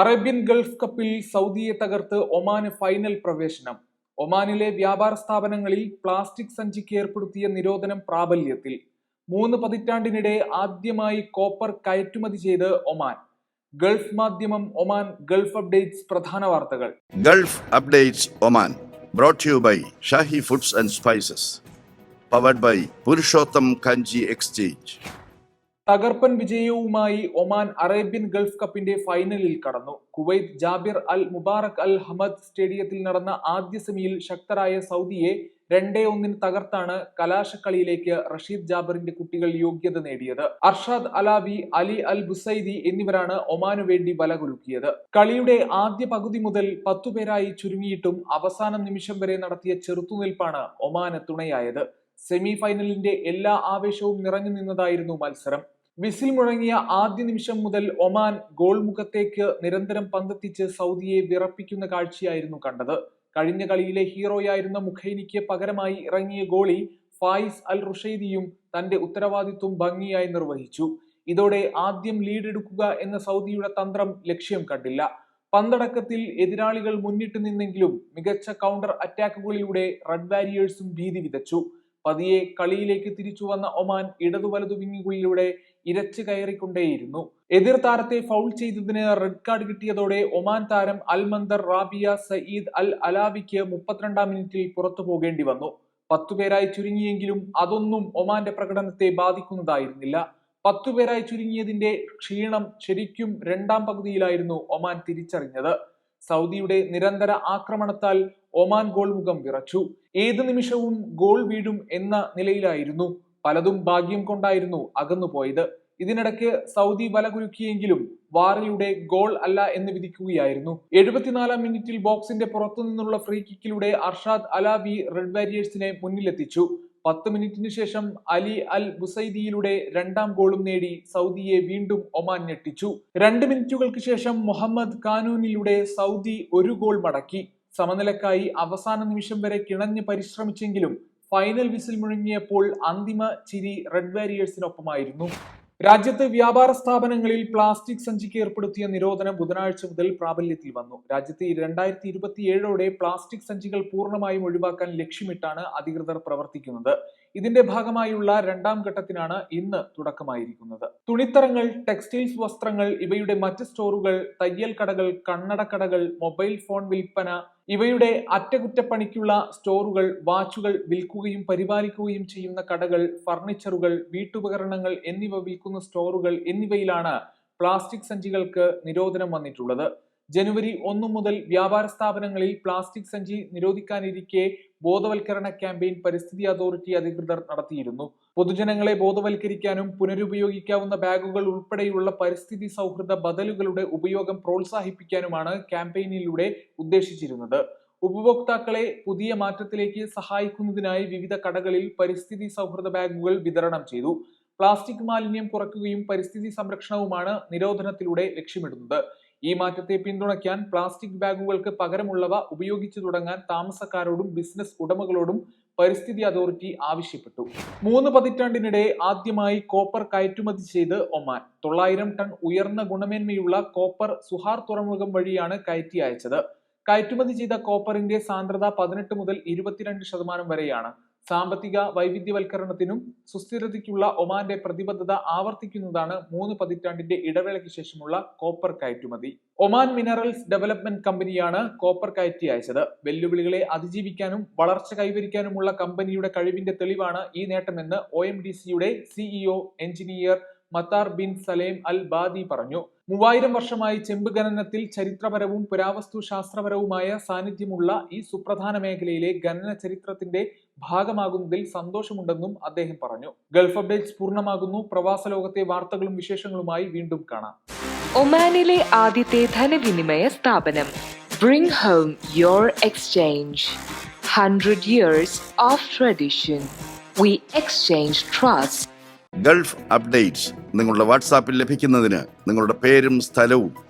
Arabian Gulf കപ്പിൽ സൗദിയെ തകർത്ത് ഒമാന് final പ്രവേശനം. ഒമാനിലെ വ്യാപാര സ്ഥാപനങ്ങളിൽ പ്ലാസ്റ്റിക് സഞ്ചിക്ക് ഏർപ്പെടുത്തിയ നിരോധനം പ്രാബല്യത്തിൽ. മൂന്ന് പതിറ്റാണ്ടിനിടെ ആദ്യമായി കോപ്പർ കയറ്റുമതി ചെയ്ത് Oman. Gulf Madhyamam Oman Gulf updates പ്രധാന വാർത്തകൾ. Gulf updates Oman brought you by Shahi foods and spices powered by Purushottam Kanji exchange. തകർപ്പൻ വിജയവുമായി ഒമാൻ അറേബ്യൻ ഗൾഫ് കപ്പിന്റെ ഫൈനലിൽ കടന്നു. Kuwait Jaber al Mubarak al Hamad സ്റ്റേഡിയത്തിൽ നടന്ന ആദ്യ സെമിയിൽ ശക്തരായ സൗദിയെ രണ്ടേ ഒന്നിന് തകർത്താണ് കലാശക്കളിയിലേക്ക് റഷീദ് ജാബറിന്റെ കുട്ടികൾ യോഗ്യത നേടിയത്. Arshad Alabi Ali al Busaidi എന്നിവരാണ് ഒമാനു വേണ്ടി വലകുലുക്കിയത്. കളിയുടെ ആദ്യ പകുതി മുതൽ പത്തുപേരായി ചുരുങ്ങിയിട്ടും അവസാന നിമിഷം വരെ നടത്തിയ ചെറുത്തുനിൽപ്പാണ് ഒമാന് തുണയായത്. സെമി ഫൈനലിന്റെ എല്ലാ ആവേശവും നിറഞ്ഞു നിന്നതായിരുന്നു മത്സരം. വിസിൽ മുഴങ്ങിയ ആദ്യ നിമിഷം മുതൽ ഒമാൻ ഗോൾ മുഖത്തേക്ക് നിരന്തരം പന്തെത്തിച്ച് സൗദിയെ വിറപ്പിക്കുന്ന കാഴ്ചയായിരുന്നു കണ്ടത്. കഴിഞ്ഞ കളിയിലെ ഹീറോയായിരുന്ന മുഖൈനിക്ക് പകരമായി ഇറങ്ങിയ ഗോളി ഫായിസ് അൽ റുഷൈദിയും തന്റെ ഉത്തരവാദിത്വം ഭംഗിയായി നിർവഹിച്ചു. ഇതോടെ ആദ്യം ലീഡ് എടുക്കുക എന്ന സൗദിയുടെ തന്ത്രം ലക്ഷ്യം കണ്ടില്ല. പന്തടക്കത്തിൽ എതിരാളികൾ മുന്നിട്ട് നിന്നെങ്കിലും മികച്ച കൗണ്ടർ അറ്റാക്കുകളിലൂടെ റെഡ് വാരിയേഴ്സും ഭീതി വിതച്ചു. പതിയെ കളിയിലേക്ക് തിരിച്ചു വന്ന ഒമാൻ ഇടതു വലതു വിങ്ങുകളിലൂടെ ഇരച്ചു കയറിക്കൊണ്ടേയിരുന്നു. എതിർ താരത്തെ ഫൗൾ ചെയ്തതിന് റെഡ് കാർഡ് കിട്ടിയതോടെ ഒമാൻ താരം അൽമന്ദർ റാബിയ സയീദ് അൽ അലാവിക്ക് മുപ്പത്തിരണ്ടാം മിനിറ്റിൽ പുറത്തു പോകേണ്ടി വന്നു. പത്തുപേരായി ചുരുങ്ങിയെങ്കിലും അതൊന്നും ഒമാന്റെ പ്രകടനത്തെ ബാധിക്കുന്നതായിരുന്നില്ല. പത്തുപേരായി ചുരുങ്ങിയതിന്റെ ക്ഷീണം ശരിക്കും രണ്ടാം പകുതിയിലായിരുന്നു ഒമാൻ തിരിച്ചറിഞ്ഞത്. സൗദിയുടെ നിരന്തര ആക്രമണത്താൽ ഒമാൻ ഗോൾമുഖം വിറച്ചു. ഏത് നിമിഷവും ഗോൾ വീഴും എന്ന നിലയിലായിരുന്നു പലതും ഭാഗ്യം കൊണ്ടായിരുന്നു അകന്നുപോയത് ഇതിനിടയ്ക്ക് സൗദി വലകുലുക്കിയെങ്കിലും വാറിയുടെ ഗോൾ അല്ല എന്ന് വിധിക്കുകയായിരുന്നു. എഴുപത്തിനാലാം മിനിറ്റിൽ ബോക്സിന്റെ പുറത്തു നിന്നുള്ള ഫ്രീ കിക്കിലൂടെ അർഷാദ് അലാബി റെഡ് വാരിയേഴ്സിനെ മുന്നിലെത്തിച്ചു. പത്ത് മിനിറ്റിന് ശേഷം അലി അൽ ബുസൈദിയിലൂടെ രണ്ടാം ഗോളും നേടി സൗദിയെ വീണ്ടും ഒമാൻ ഞെട്ടിച്ചു. രണ്ട് മിനിറ്റുകൾക്ക് ശേഷം മുഹമ്മദ് കാനൂനിലൂടെ സൗദി ഒരു ഗോൾ മടക്കി. സമനിലക്കായി അവസാന നിമിഷം വരെ കിണഞ്ഞ് പരിശ്രമിച്ചെങ്കിലും ഫൈനൽ വിസിൽ മുഴങ്ങിയപ്പോൾ അന്തിമ ചിരി റെഡ് വാരിയേഴ്സിനൊപ്പമായിരുന്നു. രാജ്യത്ത് വ്യാപാര സ്ഥാപനങ്ങളിൽ പ്ലാസ്റ്റിക് സഞ്ചിക്ക് ഏർപ്പെടുത്തിയ നിരോധനം ബുധനാഴ്ച മുതൽ പ്രാബല്യത്തിൽ വന്നു. രാജ്യത്ത് രണ്ടായിരത്തി ഇരുപത്തിയേഴോടെ പ്ലാസ്റ്റിക് സഞ്ചികൾ പൂർണമായും ഒഴിവാക്കാൻ ലക്ഷ്യമിട്ടാണ് അധികൃതർ പ്രവർത്തിക്കുന്നത്. ഇതിന്റെ ഭാഗമായുള്ള രണ്ടാം ഘട്ടത്തിനാണ് ഇന്ന് തുടക്കമായിരിക്കുന്നത്. തുണിത്തരങ്ങൾ ടെക്സ്റ്റൈൽസ് വസ്ത്രങ്ങൾ ഇവയുടെ മറ്റ് സ്റ്റോറുകൾ തയ്യൽ കടകൾ കണ്ണടക്കടകൾ മൊബൈൽ ഫോൺ വിൽപ്പന ഇവയുടെ അറ്റകുറ്റപ്പണിക്കുള്ള സ്റ്റോറുകൾ വാച്ചുകൾ വിൽക്കുകയും പരിപാലിക്കുകയും ചെയ്യുന്ന കടകൾ ഫർണിച്ചറുകൾ വീട്ടുപകരണങ്ങൾ എന്നിവ വിൽക്കുന്ന സ്റ്റോറുകൾ എന്നിവയിലാണ് പ്ലാസ്റ്റിക് സഞ്ചികൾക്ക് നിരോധനം വന്നിട്ടുള്ളത്. ജനുവരി ഒന്നു മുതൽ വ്യാപാര സ്ഥാപനങ്ങളിൽ പ്ലാസ്റ്റിക് സഞ്ചി നിരോധിക്കാനിരിക്കെ ബോധവൽക്കരണ ക്യാമ്പയിൻ പരിസ്ഥിതി അതോറിറ്റി അധികൃതർ നടത്തിയിരുന്നു. പൊതുജനങ്ങളെ ബോധവൽക്കരിക്കാനും പുനരുപയോഗിക്കാവുന്ന ബാഗുകൾ ഉൾപ്പെടെയുള്ള പരിസ്ഥിതി സൗഹൃദ ബദലുകളുടെ ഉപയോഗം പ്രോത്സാഹിപ്പിക്കാനുമാണ് ക്യാമ്പയിനിലൂടെ ഉദ്ദേശിച്ചിരുന്നത്. ഉപഭോക്താക്കളെ പുതിയ മാറ്റത്തിലേക്ക് സഹായിക്കുന്നതിനായി വിവിധ കടകളിൽ പരിസ്ഥിതി സൗഹൃദ ബാഗുകൾ വിതരണം ചെയ്തു. പ്ലാസ്റ്റിക് മാലിന്യം കുറയ്ക്കുകയും പരിസ്ഥിതി സംരക്ഷണവുമാണ് നിരോധനത്തിലൂടെ ലക്ഷ്യമിടുന്നത്. ഈ മാറ്റത്തെ പിന്തുണയ്ക്കാൻ പ്ലാസ്റ്റിക് ബാഗുകൾക്ക് പകരമുള്ളവ ഉപയോഗിച്ചു തുടങ്ങാൻ താമസക്കാരോടും ബിസിനസ് ഉടമകളോടും പരിസ്ഥിതി അതോറിറ്റി ആവശ്യപ്പെട്ടു. മൂന്ന് പതിറ്റാണ്ടിനിടെ ആദ്യമായി കോപ്പർ കയറ്റുമതി ചെയ്ത് ഒമാൻ. തൊള്ളായിരം ടൺ ഉയർന്ന ഗുണമേന്മയുള്ള കോപ്പർ സുഹാർ തുറമുഖം വഴിയാണ് കയറ്റി അയച്ചത്. കയറ്റുമതി ചെയ്ത കോപ്പറിന്റെ സാന്ദ്രത പതിനെട്ട് മുതൽ ഇരുപത്തിരണ്ട് ശതമാനം വരെയാണ്. സാമ്പത്തിക വൈവിധ്യവൽക്കരണത്തിനും സുസ്ഥിരതയ്ക്കുള്ള ഒമാന്റെ പ്രതിബദ്ധത ആവർത്തിക്കുന്നതാണ് മൂന്ന് പതിറ്റാണ്ടിന്റെ ഇടവേളയ്ക്ക് ശേഷമുള്ള കോപ്പർ കയറ്റുമതി. ഒമാൻ മിനറൽസ് ഡെവലപ്മെന്റ് കമ്പനിയാണ് കോപ്പർ കയറ്റി അയച്ചത്. വെല്ലുവിളികളെ അതിജീവിക്കാനും വളർച്ച കൈവരിക്കാനുമുള്ള കമ്പനിയുടെ കഴിവിന്റെ തെളിവാണ് ഈ നേട്ടമെന്ന് ഒ എം ഡി സിയുടെ CEO engineer Mattar bin Salem al Badi പറഞ്ഞു. മൂവായിരം വർഷമായി ചെമ്പ് ഖനനത്തിൽ ചരിത്രപരവും പുരാവസ്തു ശാസ്ത്രപരവുമായ സാന്നിധ്യമുള്ള ഈ സുപ്രധാന മേഖലയിലെ ഖനന ചരിത്രത്തിന്റെ ഭാഗമാകുന്നതിൽ സന്തോഷമുണ്ടെന്നും അദ്ദേഹം പറഞ്ഞു. ഗൾഫ് അപ്ഡേറ്റ്സ് പൂർണമാകുന്നു. പ്രവാസ ലോകത്തെ വാർത്തകളും വിശേഷങ്ങളുമായി വീണ്ടും കാണാം. ഒമാനിലെ ആദ്യത്തെ ധനവിനിമയ സ്ഥാപനം. Bring home your exchange hundred years of tradition V exchange trust Gulf updates നിങ്ങളുടെ വാട്സാപ്പിൽ ലഭിക്കുന്നതിന് നിങ്ങളുടെ പേരും സ്ഥലവും